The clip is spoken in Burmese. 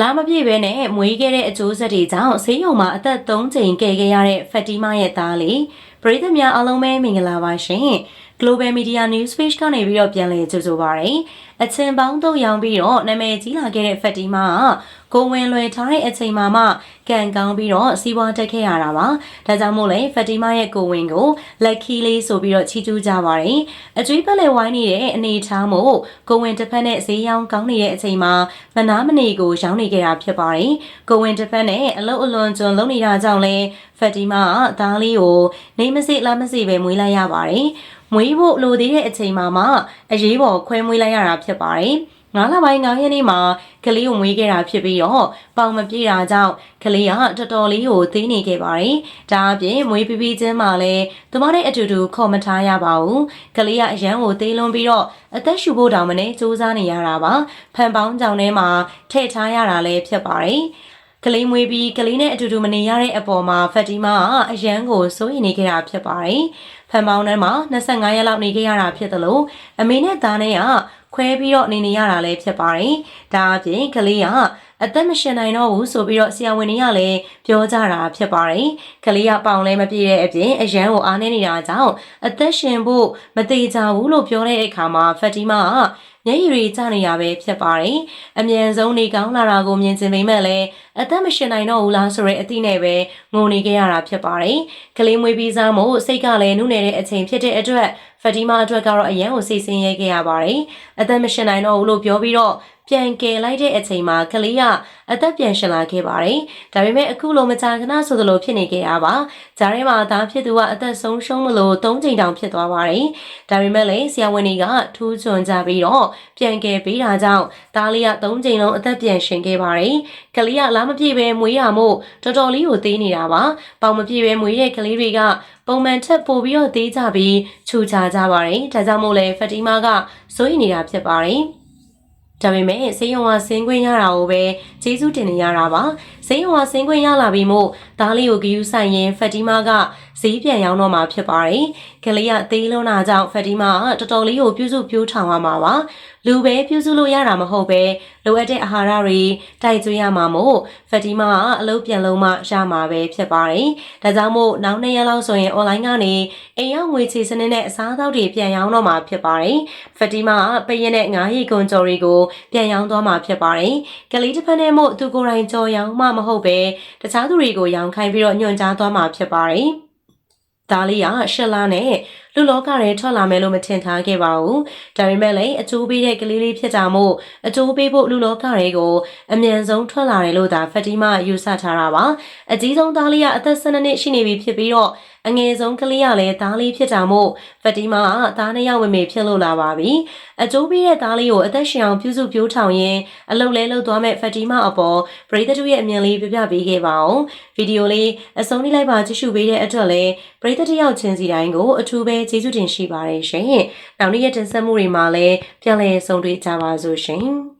လာမပြည့်ပဲနဲ့မွေးခဲ့တဲ့အကျိုးဆက်တွေကြောင့်ဆေးရုံမှာအသက်3ချိန်ကယ်ခဲ့ရတဲ့ဖက်တီမာရဲ့သားလေးပရိသတ်များအားလုံးပဲမင်္ဂလာပါရှင် Global Media News Page ကနေပြီးတော့ပြန်လည်ကြိုဆိုပါရစေအချင်းပေါင်းတော့ရောင်းပြီးတော့နာမည်ကြီးလာခဲ့တဲ့ဖက်တီမာကကိုဝင်လွယ်ထားတဲ့အချိန်မှာမှကံကောင်းပြီးတော့စီးပွားတက်ခဲ့ရတာပါဒါကြောင့်မို့လဲဖက်တီမာရဲ့ကိုဝင်ကို lucky လေးဆိုပြီးတော့ချီးကျူးကြပါတယ်အကျွေးပက်လက်ဝိုင်းနေတဲ့အနေထားမို့ကိုဝင်တစ်ဖက်နဲ့ဈေးရောင်းကောင်းနေတဲ့အချိန်မှာမနာမနေကိုရောင်းနေခဲ့တာဖြစ်ပါတယ်ကိုဝင်တစ်ဖက်နဲ့အလုတ်အလွန်ကျွန်းလုံးနေတာကြောင့်လဲဖက်တီမာကသားလေးကိုနေမစိလားမစိပဲမွေးလိုက်ရပါတယ် မွေးဖို့လိုသေးတဲ့အချိန်မှာမှအရေးပေါ်ခွဲမွေးလိုက်ရတာဖြစ်ပါတယ်။ငါးလပိုင်း9ရက်နေ့မှာကလေးကိုမွေးခဲ့တာဖြစ်ပြီးတော့ပေါင်မပြေတာကြောင့်ကလေးကတော်တော်လေးကိုသေးနေခဲ့ပါတယ်။ဒါအပြင်မွေးပြီးပြီးချင်းမှလည်းသူမနဲ့အတူတူခေါ်မထားရပါဘူး။ကလေးကအရန်ကိုသေးလွန်ပြီးတော့အသက်ရှူဖို့တောင်မနဲ့စူးစမ်းနေရတာပါ။ဖန်ပေါင်းကြောင်ထဲမှာထည့်ထားရတာလည်းဖြစ်ပါတယ်။ ကလေးမွေးပြီးကလေးနဲ့အတူတူမနေရတဲ့အပေါ်မှာဖက်တီမာကအရန်ကိုစိုးရိမ်နေခဲ့တာဖြစ်ပါတယ်။ဖန်ပေါင်းထဲမှာ25ရက်လောက်နေခဲ့ရတာဖြစ်သလိုအမေနဲ့သားနဲ့ကခွဲပြီးတော့နေနေရတာလည်းဖြစ်ပါတယ်။ဒါအပြင်ကလေးကအသက်မရှင်နိုင်တော့ဘူးဆိုပြီးတော့ဆရာဝန်တွေကလည်းပြောကြတာဖြစ်ပါတယ်။ကလေးကပေါင်လည်းမပြည့်တဲ့အပြင်အရန်ကိုအားနေနေတာကြောင့်အသက်ရှင်ဖို့မသေးကြဘူးလို့ပြောတဲ့အခါမှာဖက်တီမာက မျက်ရည်တွေကျနေရပဲဖြစ်ပါတယ်။အမြန်ဆုံးနေကောင်းလာတာကိုမြင်ချင်ပေမဲ့လည်းအသက်မရှင်နိုင်တော့ဘူးလားဆိုတဲ့အသည့်နဲ့ပဲငုံနေခဲ့ရတာဖြစ်ပါတယ်။ကလေးမွေးပြီးစားမို့စိတ်ကလည်းနုနယ်တဲ့အချိန်ဖြစ်တဲ့အတွက်ဖက်တီမာအတွက်ကတော့အရန်ကိုစိတ်ဆင်းရဲခဲ့ရပါတယ်။အသက်မရှင်နိုင်တော့ဘူးလို့ပြောပြီးတော့ ပြန်ကယ်လိုက်တဲ့အချိန်မှာကလေးကအသက်ပြန်ရှင်လာခဲ့ပါတယ်။ဒါပေမဲ့အခုလိုမကြာခဏဆိုသလိုဖြစ်နေခဲ့ရပါ။ဂျားထဲမှာသားဖြစ်သူကအသက်ဆုံးရှုံးမလို့၃ချိန်တောင်ဖြစ်သွားပါတယ်။ဒါပေမဲ့လည်းဆရာဝန်တွေကထူးချွန်ကြပြီးတော့ပြန်ကယ်ပေးတာကြောင့်သားလေးက၃ချိန်လုံးအသက်ပြန်ရှင်ခဲ့ပါတယ်။ကလေးကလာမပြည့်ပဲမွေးရမို့တော်တော်လေးကိုသေးနေတာပါ။ပေါင်မပြည့်ပဲမွေးတဲ့ကလေးတွေကပုံမှန်ထက်ပိုပြီးတော့သေးကြပြီးခြူချကြပါတယ်။ဒါကြောင့်မို့လဲဖက်တီမာကစိုးရိမ်နေတာဖြစ်ပါတယ်။ ဒါပေမဲ့ဆေးရုံကဆင်းခွင့်ရတာကိုပဲကျေးဇူးတင်နေရတာပါဆေးရုံကဆင်းခွင့်ရလာပြီးမို့ သားလေးကိုဂယူဆိုင်ရင်ဖက်တီမာကဈေးပြန်ရောင်းတော့မှာဖြစ်ပါတယ်ကလေးကသေးလုံးတာကြောင့်ဖက်တီမာကတော်တော်လေးကိုပြုစုပြိုးထောင်ရမှာပါလူပဲပြုစုလို့ရတာမဟုတ်ပဲလိုအပ်တဲ့အာဟာရတွေတိုက်ကျွေးရမှာမို့ဖက်တီမာကအလုပ်ပြန်လုံးမှရမှာပဲဖြစ်ပါတယ်ဒါကြောင့်မို့နောက်နှစ်ရက်လောက်ဆိုရင် online ကနေအိမ်ရောက်ငွေချေစနစ်နဲ့အစားအသောက်တွေပြန်ရောင်းတော့မှာဖြစ်ပါတယ်ဖက်တီမာကပရင်နဲ့ငါးရီကွန်ကြော်တွေကိုပြန်ရောင်းသွားမှာဖြစ်ပါတယ်ကလေးတစ်ဖက်နဲ့မို့သူကိုယ်တိုင်ကြော်ရောင်းမှမဟုတ်ပဲတခြားသူတွေကိုရောင်းခိုင်းပြီးတော့ညွှန်ကြားသွားမှာဖြစ်ပါတယ်ဒါလေးကရှက်လာနဲ့လူလောကရဲထွက်လာမယ်လို့မထင်ထားခဲ့ပါဘူး။ဒါပေမဲ့လည်းအကျိုးပေးတဲ့ကလေးလေးဖြစ်တာမို့အကျိုးပေးဖို့လူလောကရဲကိုအမြန်ဆုံးထွက်လာတယ်လို့သာဖက်တီမာယူဆထားတာပါ။အကြီးဆုံးသားလေးကအသက်12နှစ်ရှိနေပြီဖြစ်ပြီးတော့အငယ်ဆုံးကလေးကလည်းသားလေးဖြစ်တာမို့ဖက်တီမာကသားနှစ်ယောက်ဝင်မေဖြစ်လို့လာပါပြီ။အကျိုးပေးတဲ့သားလေးကိုအသက်ရှင်အောင်ပြုစုပြိုးထောင်ရင်းအလုပ်လဲလုပ်သွားမဲ့ဖက်တီမာအပေါ်ပရိသတ်တို့ရဲ့အမြင်လေးပြပြပေးခဲ့ပါအောင်။ဗီဒီယိုလေးအဆုံးထိလိုက်ပါကြည့်ရှုပေးတဲ့အတွက်လည်းပရိသတ်တယောက်ချင်းစီတိုင်းကိုအထူးပဲကျေးဇူးတင်ရှိပါတယ်ရှင်။နောက်နေ့ရက်တင်ဆက်မှုတွေမှာလည်းပြန်လည်ဆုံတွေ့ကြပါစို့ရှင်။